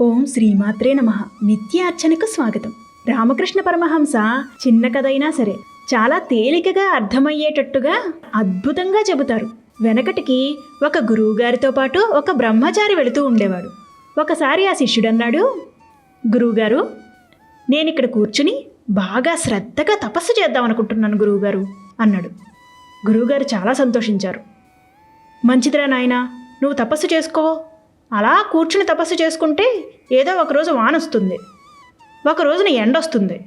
ఓం శ్రీమాత్రే నమ. నిత్య అర్చనకు స్వాగతం. రామకృష్ణ పరమహంస చిన్న కథ అయినా సరే చాలా తేలికగా అర్థమయ్యేటట్టుగా అద్భుతంగా చెబుతారు. వెనకటికి ఒక గురువుగారితో పాటు ఒక బ్రహ్మచారి వెళుతూ ఉండేవాడు. ఒకసారి ఆ శిష్యుడన్నాడు గురువుగారు నేను ఇక్కడ కూర్చుని బాగా శ్రద్ధగా తపస్సు చేద్దాం అనుకుంటున్నాను గురువుగారు అన్నాడు. గురువుగారు చాలా సంతోషించారు. మంచిదిరా నాయనా నువ్వు తపస్సు చేసుకో అలా కూర్చుని తపస్సు చేసుకుంటే ఏదో ఒకరోజు వానొస్తుంది ఒక రోజున ఎండొస్తుంది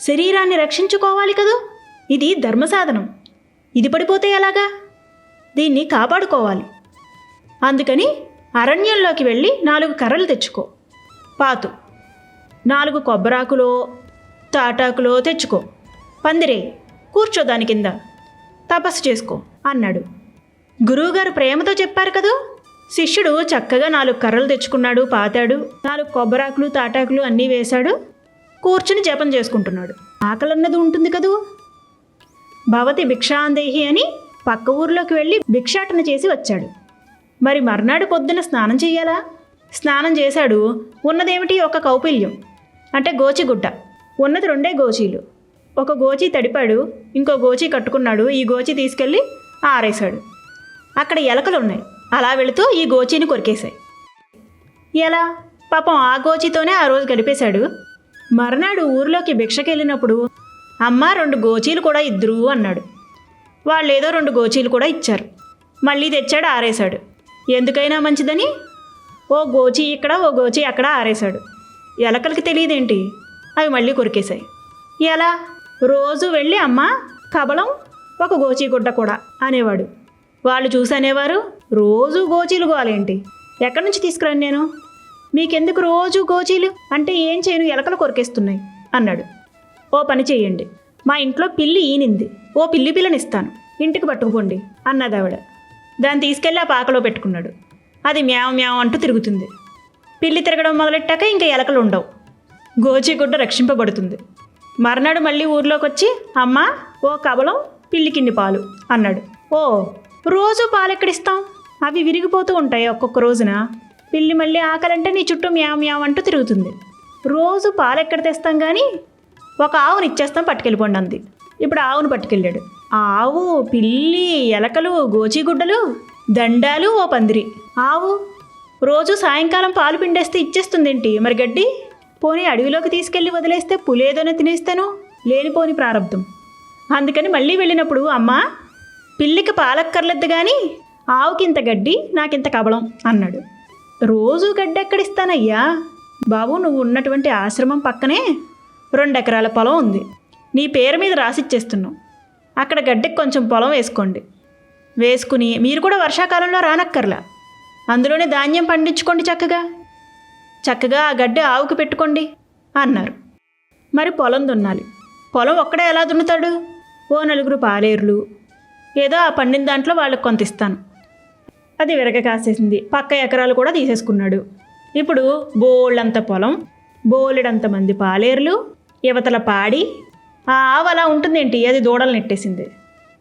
శరీరాన్ని రక్షించుకోవాలి కదూ? ఇది ధర్మ సాధనం ఇది పడిపోతే ఎలాగా? దీన్ని కాపాడుకోవాలి. అందుకని అరణ్యంలోకి వెళ్ళి నాలుగు కర్రలు తెచ్చుకో. పాతు. నాలుగు కొబ్బరాకులో తాటాకులో తెచ్చుకో. పందిరే కూర్చో దాని కింద. తపస్సు చేసుకో అన్నాడు. గురువుగారు ప్రేమతో చెప్పారు కదూ? శిష్యుడు చక్కగా నాలుగు కర్రలు తెచ్చుకున్నాడు పాతాడు నాలుగు కొబ్బరాకులు తాటాకులు అన్నీ వేశాడు కూర్చుని జపం చేసుకుంటున్నాడు. ఆకలన్నది ఉంటుంది కదూ? భవతి భిక్షాందేహి అని పక్క ఊర్లోకి వెళ్ళి భిక్షాటన చేసి వచ్చాడు. మరి మర్నాడు పొద్దున స్నానం చేయాలా? స్నానం చేశాడు. ఉన్నదేమిటి? ఒక కౌపిల్యం అంటే గోచిగుడ్డ. ఉన్నది రెండే గోచీలు. ఒక గోచి తడిపాడు ఇంకో గోచి కట్టుకున్నాడు ఈ గోచి తీసుకెళ్ళి ఆరేశాడు. అక్కడ ఎలకలు ఉన్నాయి అలా వెళుతూ ఈ గోచీని కొరికేశాయి. ఎలా? పాపం ఆ గోచితోనే ఆ రోజు గడిపేశాడు. మర్నాడు ఊర్లోకి భిక్షకెళ్ళినప్పుడు అమ్మ రెండు గోచీలు కూడా ఇద్దరు అన్నాడు. వాళ్ళు ఏదో రెండు గోచీలు కూడా ఇచ్చారు. మళ్ళీ తెచ్చాడు ఆరేశాడు. ఎందుకైనా మంచిదని? ఓ గోచి ఇక్కడ ఓ గోచి అక్కడ ఆరేశాడు. ఎలకలకి తెలియదేంటి? అవి మళ్ళీ కొరికేశాయి. ఎలా? రోజు వెళ్ళి అమ్మ కబలం ఒక గోచి గుడ్డ కూడా అనేవాడు. వాళ్ళు చూసనేవారు? రోజు గోచీలు గోలేంటి. ఎక్కడి నుంచి తీసుకురాను నేను? మీకెందుకు రోజు గోచీలు? అంటే ఏం చేయను? ఎలకలు కొరికేస్తున్నాయి అన్నాడు. ఓ పని చేయండి మా ఇంట్లో పిల్లి ఈనింది. ఓ పిల్లి పిల్లనిస్తాను. ఇంటికి పట్టుకుపోండి అన్నది ఆవిడ దాన్ని తీసుకెళ్ళి ఆ పాకలో పెట్టుకున్నాడు. అది మ్యావ్ మ్యావ్ అంటూ తిరుగుతుంది. పిల్లి తిరగడం మొదలెట్టాక ఇంకా ఎలకలు ఉండవు. గోచిగుడ్డ రక్షింపబడుతుంది. మర్నాడు మళ్ళీ ఊర్లోకి వచ్చి అమ్మ ఓ కబలం పిల్లికిన్ని పాలు అన్నాడు. ఓ రోజు పాలెక్కడిస్తాం? అవి విరిగిపోతూ ఉంటాయి ఒక్కొక్క రోజున. పిల్లి మళ్ళీ ఆకలంటే నీ చుట్టూ మ్యామ్ మ్యామ్ అంటూ తిరుగుతుంది. రోజు పాలు ఎక్కడ తెస్తాం కానీ ఒక ఆవుని ఇచ్చేస్తాం పట్టుకెళ్ళిపోండి అంది. ఇప్పుడు ఆవును పట్టుకెళ్ళాడు. ఆవు పిల్లి ఎలకలు గోచిగుడ్డలు దండాలు ఓ పందిరి. ఆవు రోజు సాయంకాలం పాలు పిండేస్తే ఇచ్చేస్తుందేంటి? మరి గడ్డి? పోనీ అడవిలోకి తీసుకెళ్ళి వదిలేస్తే పులేదోనే తినేస్తాను? లేనిపోని ప్రారంభం. అందుకని మళ్ళీ వెళ్ళినప్పుడు అమ్మా పిల్లికి పాలక్కర్లేదు కానీ ఆవుకింత గడ్డి నాకింత కబలం అన్నాడు. రోజు గడ్డి ఎక్కడిస్తానయ్యా? బాబు నువ్వు ఉన్నటువంటి ఆశ్రమం పక్కనే రెండు ఎకరాల పొలం ఉంది. నీ పేరు మీద రాసిచ్చేస్తున్నావు. అక్కడ గడ్డికి కొంచెం పొలం వేసుకోండి. వేసుకుని మీరు కూడా వర్షాకాలంలో రానక్కర్లా. అందులోనే ధాన్యం పండించుకోండి చక్కగా. చక్కగా ఆ గడ్డి ఆవుకు పెట్టుకోండి అన్నారు. మరి పొలం దున్నాలి. పొలం ఒక్కడే ఎలా దున్నుతాడు? ఓ నలుగురు పాలేరులు ఏదో ఆ పండిన దాంట్లో వాళ్ళకి కొంత ఇస్తాను. అది విరగ కాసేసింది. పక్క ఎకరాలు కూడా తీసేసుకున్నాడు. ఇప్పుడు బోళ్ళంత పొలం బోలెడంత మంది పాలేరులు యువతల పాడి ఆ ఆవు అలా ఉంటుందేంటి? అది దూడలు నెట్టేసింది.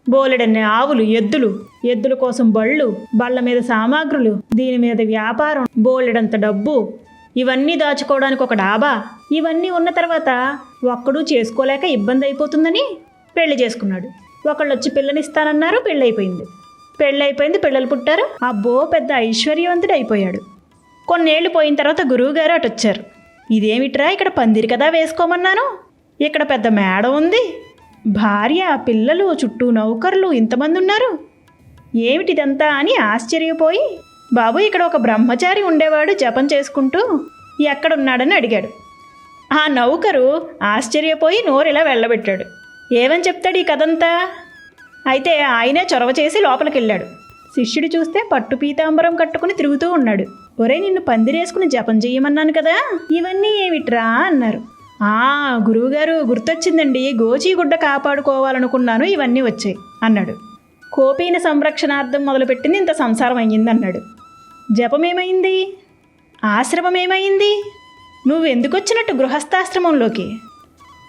బోలెడన్ని ఆవులు ఎద్దులు ఎద్దుల కోసం బళ్ళు బళ్ళ మీద సామాగ్రులు దీని మీద వ్యాపారం బోలెడంత డబ్బు ఇవన్నీ దాచుకోవడానికి ఒక డాబా ఇవన్నీ ఉన్న తర్వాత ఒక్కడూ చేసుకోలేక ఇబ్బంది అయిపోతుందని పెళ్ళి చేసుకున్నాడు. ఒకళ్ళు వచ్చి పిల్లనిస్తానన్నారు పెళ్ళైపోయింది. పెళ్ళైపోయింది పిల్లలు పుట్టారు. అబ్బో పెద్ద ఐశ్వర్యవంతుడు అయిపోయాడు. కొన్నేళ్ళు పోయిన తర్వాత గురువుగారు అటు వచ్చారు ఇదేమిట్రా ఇక్కడ పందిరి కదా వేసుకోమన్నాను? ఇక్కడ పెద్ద మేడ ఉంది. భార్య పిల్లలు చుట్టూ నౌకర్లు ఇంతమంది ఉన్నారు ఏమిటిదంతా? అని ఆశ్చర్యపోయి బాబు ఇక్కడ ఒక బ్రహ్మచారి ఉండేవాడు జపం చేసుకుంటూ ఎక్కడున్నాడని అడిగాడు. ఆ నౌకరు ఆశ్చర్యపోయి నోరు ఇలా వెళ్ళబెట్టాడు. ఏమని చెప్తాడు ఈ కథంతా? అయితే ఆయనే చొరవ చేసి లోపలికి వెళ్ళాడు శిష్యుడు చూస్తే పట్టు పీతాంబరం కట్టుకుని తిరుగుతూ ఉన్నాడు. ఒరే నిన్ను పందిరేసుకుని జపం చెయ్యమన్నాను కదా? ఇవన్నీ ఏమిట్రా? అన్నారు. ఆ గురువుగారు గుర్తొచ్చిందండి. గోచీగుడ్డ కాపాడుకోవాలనుకున్నాను. ఇవన్నీ వచ్చాయి అన్నాడు. కోపీన సంరక్షణార్థం మొదలుపెట్టింది ఇంత సంసారం అయ్యిందన్నాడు జపం ఏమైంది ఆశ్రమం ఏమైంది నువ్వు గృహస్థాశ్రమంలోకి?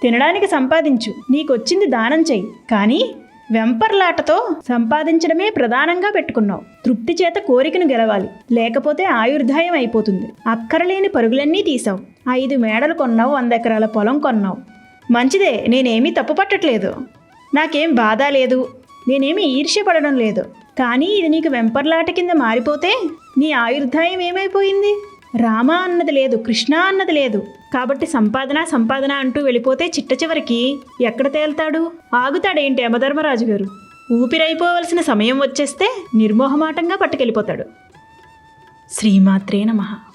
తినడానికి సంపాదించు. నీకొచ్చింది దానం చెయ్యి. కానీ వెంపర్లాటతో సంపాదించడమే ప్రధానంగా పెట్టుకున్నావు. తృప్తి చేత కోరికను గెలవాలి. లేకపోతే ఆయుర్దాయం అయిపోతుంది. అక్కరలేని పరుగులన్నీ తీసావు ఐదు మేడలు కొన్నావు వంద ఎకరాల పొలం కొన్నావు. మంచిదే నేనేమీ తప్పు పట్టట్లేదు. నాకేం బాధ లేదు. నేనేమి ఈర్ష్యపడడం లేదు. కానీ ఇది నీకు వెంపర్లాట కింద మారిపోతే నీ ఆయుర్దాయం ఏమైపోయింది? రామ అన్నది లేదు కృష్ణ అన్నది లేదు. కాబట్టి సంపాదన సంపాదన అంటూ వెళ్ళిపోతే చిట్ట చివరికి ఎక్కడ తేల్తాడు? ఆగుతాడేంటి యమధర్మరాజు గారు? ఊపిరైపోవలసిన సమయం వచ్చేస్తే నిర్మోహమాటంగా పట్టుకెళ్ళిపోతాడు. శ్రీమాత్రే నమః.